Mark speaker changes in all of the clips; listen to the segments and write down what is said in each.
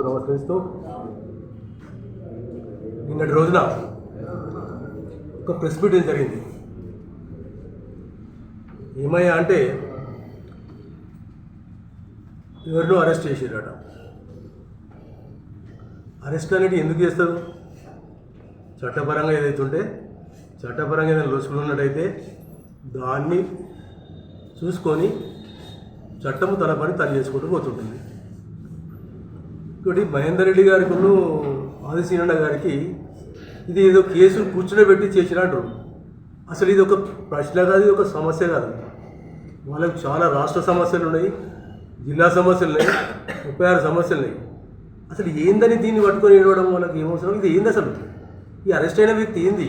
Speaker 1: ముందు నమస్కరిస్తూ నిన్నటి రోజున ఒక ప్రెస్ మీటింగ్ జరిగింది? ఏమయ్యా అంటే ఎవరినో అరెస్ట్ చేసారట అరెస్ట్ అనేది ఎందుకు చేస్తారు? చట్టపరంగా ఏదైతే ఉంటే చట్టపరంగా ఏదైనా లొసుకులు ఉన్నట్టయితే దాన్ని చూసుకొని చట్టము తన పని తను చేసుకుంటూ పోతుంటుంది. ఇంకోటి మహేందర్ రెడ్డి గారికి ఆదిశీనన్న గారికి ఇది ఏదో కేసులు కూర్చునబెట్టి చేసినట్టు అసలు ఇది ఒక ప్రశ్న కాదు ఇది ఒక సమస్య కాదు. వాళ్ళకి చాలా రాష్ట్ర సమస్యలు ఉన్నాయి జిల్లా సమస్యలు ఉన్నాయి ముప్పై ఆరు సమస్యలు ఉన్నాయి. అసలు ఏందని దీన్ని పట్టుకొని ఇవ్వడం వాళ్ళకి ఏమవసరం ఇది ఏంది అసలు? ఈ అరెస్ట్ అయిన వ్యక్తి ఏంది?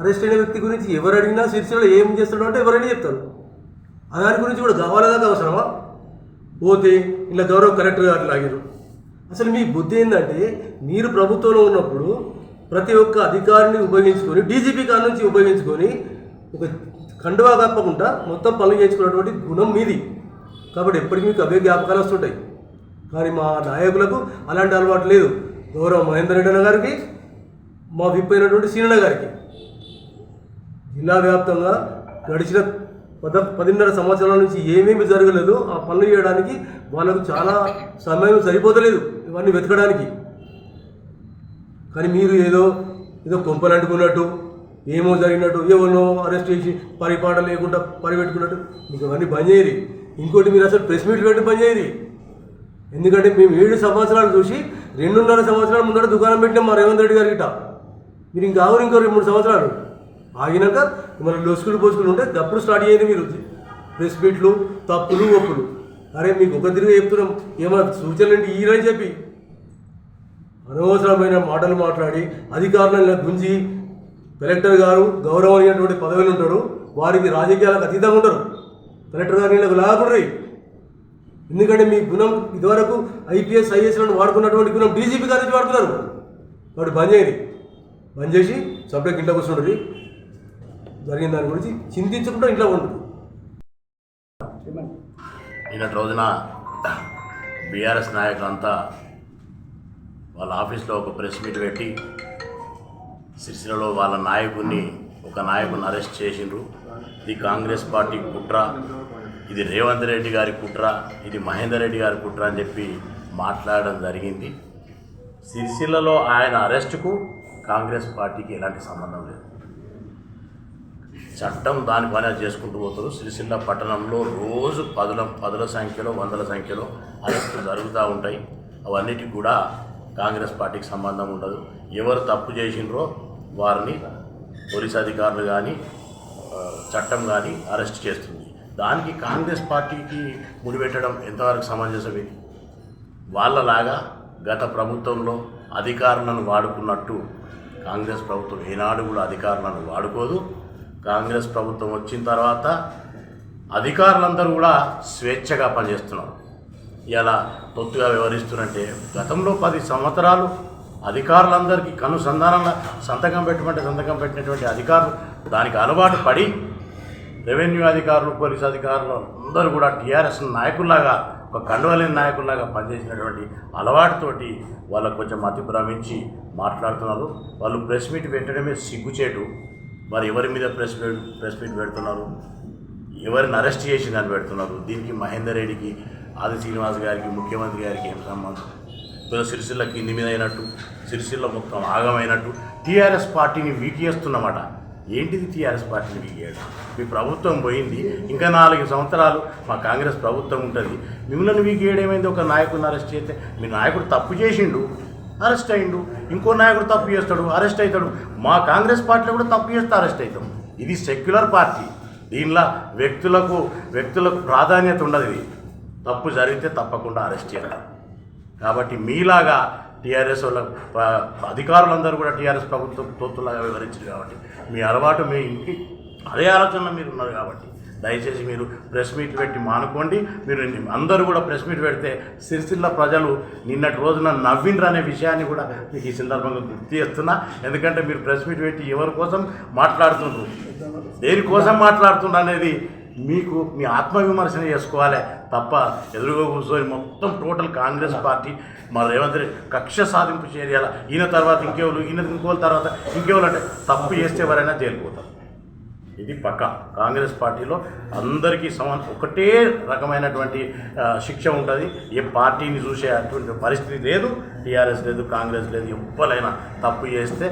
Speaker 1: అరెస్ట్ అయిన వ్యక్తి గురించి ఎవరు అడిగినా శిర్షలో ఏం చేస్తాడో అంటే ఎవరైనా చెప్తారు. దాని గురించి కూడా కావాలదాకా అవసరమా? పోతే ఇలా గౌరవ కలెక్టర్ గారు లాగారు అసలు మీ బుద్ధి ఏంటంటే మీరు ప్రభుత్వంలో ఉన్నప్పుడు ప్రతి ఒక్క అధికారిని ఉపయోగించుకొని డీజీపీ కాడ నుంచి ఉపయోగించుకొని ఒక కండువా కప్పకుండా మొత్తం పనులు చేయించుకున్నటువంటి గుణం మీది. కాబట్టి ఎప్పటికీ మీకు అవే జ్ఞాపకాలు వస్తుంటాయి. కానీ మా నాయకులకు అలాంటి అలవాటు లేదు. గౌరవ మహేందర్ రెడ్డి గారికి మా విప్ అయినటువంటి సీనన్న గారికి. జిల్లా వ్యాప్తంగా గడిచిన పద పదిన్నర సంవత్సరాల నుంచి ఏమేమి జరగలేదు ఆ పనులు చేయడానికి వాళ్ళకు చాలా సమయం సరిపోతలేదు. ఇవన్నీ వెతకడానికి. కానీ మీరు ఏదో ఏదో కొంపలు అంటుకున్నట్టు ఏమో జరిగినట్టు ఎవరినో అరెస్ట్ చేసి పరిపాట లేకుండా పరిపెట్టుకున్నట్టు మీకు అవన్నీ బంద్ చేయరు. ఇంకోటి మీరు అసలు ప్రెస్ మీట్లు పెట్టి బంద్ చేయరు. ఎందుకంటే మేము ఏడు సంవత్సరాలు చూసి రెండున్నర సంవత్సరాల ముందర దుకాణం పెట్టినాం మా రేవంత్ రెడ్డి గారికి మీరు ఇంకా ఆవురు ఇంకో రెండు మూడు సంవత్సరాలు. ఆగినాక మన లొసుకులు పోసుకులు ఉంటే అప్పుడు స్టార్ట్ చేయండి మీరు. ప్రెస్ మీట్లు తప్పులు ఒప్పులు. అరే మీకు ఒక తిరిగి చెప్తున్నాం. ఏమైనా సూచనలు ఏంటి ఈరని చెప్పి. అనవసరమైన మాటలు మాట్లాడి అధికారులను గుంజి కలెక్టర్ గారు గౌరవమైనటువంటి పదవిలో ఉంటాడు వారికి రాజకీయాలకు అతీతంగా ఉంటారు. కలెక్టర్ గారు వీళ్ళకు లాగుండ్రి ఎందుకంటే మీ గుణం ఇదివరకు ఐపీఎస్ ఐఎస్లను వాడుకున్నటువంటి గుణం డీజీపీ గారి నుంచి వాడుతున్నారు. వాడు బంద్ చేయండి. బంద్ చేసి సబ్జెక్ట్ ఇంట్లో కూర్చుంటుంది జరిగిన దాని గురించి చింతించకుండా ఇంట్లో ఉంటుంది
Speaker 2: నిన్నటి రోజున బీఆర్ఎస్ నాయకులంతా వాళ్ళ ఆఫీస్లో ఒక ప్రెస్ మీట్ పెట్టి సిరిసిల్లలో వాళ్ళ నాయకుడిని ఒక నాయకుడిని అరెస్ట్ చేసిండ్రు. ఇది కాంగ్రెస్ పార్టీ కుట్ర ఇది రేవంత్ రెడ్డి గారి కుట్ర ఇది మహేందర్ రెడ్డి గారి కుట్ర అని చెప్పి మాట్లాడడం జరిగింది. సిరిసిల్లలో ఆయన అరెస్టుకు కాంగ్రెస్ పార్టీకి ఎలాంటి సంబంధం లేదు. చట్టం దాని పని అది చేసుకుంటూ పోతారు. సిరిసిల్ల పట్టణంలో రోజు పదుల పదుల సంఖ్యలో వందల సంఖ్యలో అరెస్టులు జరుగుతూ ఉంటాయి. అవన్నిటికి కూడా కాంగ్రెస్ పార్టీకి సంబంధం ఉండదు. ఎవరు తప్పు చేసిండ్రో వారిని పోలీస్ అధికారులు కానీ చట్టం కానీ అరెస్ట్ చేస్తుంది. దానికి కాంగ్రెస్ పార్టీకి ముడిపెట్టడం ఎంతవరకు సమంజసం ఇది వాళ్ళలాగా గత ప్రభుత్వంలో అధికారులను వాడుకున్నట్టు కాంగ్రెస్ ప్రభుత్వం ఏనాడు కూడా అధికారులను వాడుకోదు. కాంగ్రెస్ ప్రభుత్వం వచ్చిన తర్వాత అధికారులందరూ కూడా స్వేచ్ఛగా పనిచేస్తున్నారు. ఇలా తొత్తుగా వ్యవహరిస్తున్నట్టే గతంలో పది సంవత్సరాలు అధికారులందరికీ కనుసంధానంగా సంతకం పెట్టమంటే సంతకం పెట్టినటువంటి అధికారులు దానికి అలవాటు పడి రెవెన్యూ అధికారులు పోలీస్ అధికారులు అందరూ కూడా టీఆర్ఎస్ నాయకుల్లాగా ఒక కండవలేని నాయకుల్లాగా పనిచేసినటువంటి అలవాటుతోటి వాళ్ళకు కొంచెం మతి భ్రమించి మాట్లాడుతున్నారు. వాళ్ళు ప్రెస్ మీట్ పెట్టడమే సిగ్గుచేటు మరి ఎవరి మీద ప్రెస్ ప్రెస్ మీట్ పెడుతున్నారు? ఎవరిని అరెస్ట్ చేసి దాన్ని పెడుతున్నారు? దీనికి మహేందర్ రెడ్డికి ఆది శ్రీనివాస్ గారికి ముఖ్యమంత్రి గారికి ఏం సంబంధం? ఇప్పుడు సిరిసిల్ల కింది మీద అయినట్టు సిరిసిల్ల మొత్తం ఆగమైనట్టు టీఆర్ఎస్ పార్టీని వీకేస్తున్నమాట ఏంటిది టీఆర్ఎస్ పార్టీని వీకేయడం మీ ప్రభుత్వం పోయింది ఇంకా నాలుగు సంవత్సరాలు మా కాంగ్రెస్ ప్రభుత్వం ఉంటుంది. మిమ్మల్ని వీకేయడం ఏమైంది? ఒక నాయకుడిని అరెస్ట్ చేస్తే మీ నాయకుడు తప్పు చేసిండు. అరెస్ట్ అయ్యిండు ఇంకో నాయకుడు తప్పు చేస్తాడు అరెస్ట్ అవుతాడు. మా కాంగ్రెస్ పార్టీలో కూడా తప్పు చేస్తే అరెస్ట్ అవుతాం. ఇది సెక్యులర్ పార్టీ. దీనిలో వ్యక్తులకు వ్యక్తులకు ప్రాధాన్యత ఉండదు ఇది. తప్పు జరిగితే తప్పకుండా అరెస్ట్ చేయాలి. కాబట్టి మీలాగా టీఆర్ఎస్ వాళ్ళ ప- అధికారులందరూ కూడా టీఆర్ఎస్ ప్రభుత్వం తోత్తులాగా వివరించారు కాబట్టి మీ అలవాటు మీ ఇంటి అదే ఆలోచనలో మీరు ఉన్నారు కాబట్టి. దయచేసి మీరు ప్రెస్ మీట్ పెట్టి మానుకోండి. మీరు అందరూ కూడా ప్రెస్ మీట్ పెడితే సిరిసిల్ల ప్రజలు నిన్నటి రోజున నవ్విండ్రు అనే విషయాన్ని కూడా మీకు ఈ సందర్భంగా గుర్తు చేస్తున్నా. ఎందుకంటే మీరు ప్రెస్ మీట్ పెట్టి ఎవరి కోసం మాట్లాడుతుండ్రు? దేనికోసం మాట్లాడుతుండ్రు అనేది మీకు మీ ఆత్మవిమర్శన చేసుకోవాలి తప్ప ఎదురుగా కూర్చొని మొత్తం టోటల్ కాంగ్రెస్ పార్టీ మా రేవంత్ రెడ్డి కక్ష సాధింపు చేయాలి. ఈయన తర్వాత ఇంకెవరు ఈయన ఇంకోళ్ళ తర్వాత ఇంకెవరు అంటే తప్పు చేస్తే ఎవరైనా జైలుపోతారు ఇది పక్క. కాంగ్రెస్ పార్టీలో అందరికీ సమాన ఒకటే రకమైనటువంటి శిక్ష ఉంటుంది. ఏ పార్టీని చూసే అటువంటి పరిస్థితి లేదు టీఆర్ఎస్ లేదు కాంగ్రెస్ లేదు ఎవ్వరైనా తప్పు చేస్తే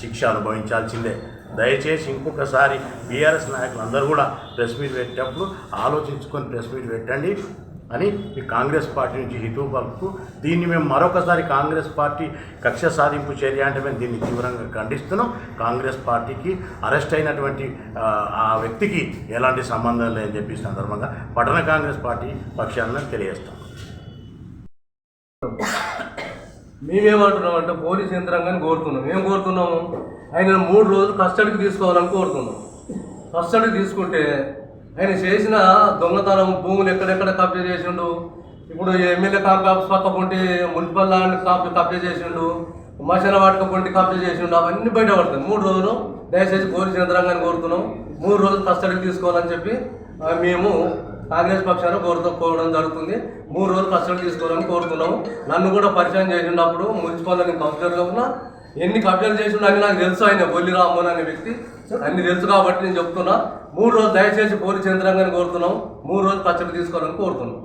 Speaker 2: శిక్ష అనుభవించాల్సిందే. దయచేసి ఇంకొకసారి బీఆర్ఎస్ నాయకులు అందరూ కూడా ప్రెస్ మీట్ పెట్టేటప్పుడు ఆలోచించుకొని ప్రెస్ మీట్ పెట్టండి. అని ఈ కాంగ్రెస్ పార్టీ నుంచి హితవు పలుకుతూ దీన్ని మేము మరొకసారి కాంగ్రెస్ పార్టీ కక్ష సాధింపు చర్య అంటే మేము దీన్ని తీవ్రంగా ఖండిస్తున్నాం. కాంగ్రెస్ పార్టీకి అరెస్ట్ అయినటువంటి ఆ, వ్యక్తికి ఎలాంటి సంబంధం లేదని చెప్పి సందర్భంగా పట్టణ కాంగ్రెస్ పార్టీ పక్షాలను తెలియజేస్తాం.
Speaker 1: మేమేమంటున్నాం అంటే పోలీస్ యంత్రాంగాన్ని కోరుతున్నాం. ఏం కోరుతున్నాము? ఆయన మూడు రోజులు కస్టడీకి తీసుకోవాలని కోరుతున్నాం. కస్టడీకి తీసుకుంటే ఆయన చేసిన దొంగతనం భూములు ఎక్కడెక్కడ కబ్జా చేసిండు? ఇప్పుడు ఎమ్మెల్యే కాంప్లెక్స్ పక్క పొంటి మున్సిపల్ ల్యాండ్ కాపీ కబ్జా చేసిండు మసన వాటిక పొంటి కబ్జా చేసిండు అవన్నీ బయటపడతాయి మూడు రోజులు దయచేసి కోరి చంద్రంగాన్ని కోరుతున్నాం. మూడు రోజులు కస్టడీకి తీసుకోవాలని చెప్పి మేము కాంగ్రెస్ పక్షాన్ని కోరుతూ కోరడం జరుగుతుంది. మూడు రోజులు కస్టడీ తీసుకోవాలని కోరుతున్నాము. నన్ను కూడా పరిచయం చేసినప్పుడు మున్సిపల్ అని కౌన్సిలర్ ఉన్నా ఎన్ని కబ్జాలు చేసిండో అని నాకు తెలుసు ఆయన బొల్లి రామ్మోహన్ అనే వ్యక్తి. అన్ని తెలుసు కాబట్టి నేను చెప్తున్నా. మూడు రోజులు దయచేసి పోలీస్ యంత్రాంగాన్ని కోరుతున్నాం. మూడు రోజులు పచ్చడి తీసుకోవాలని కోరుతున్నాం.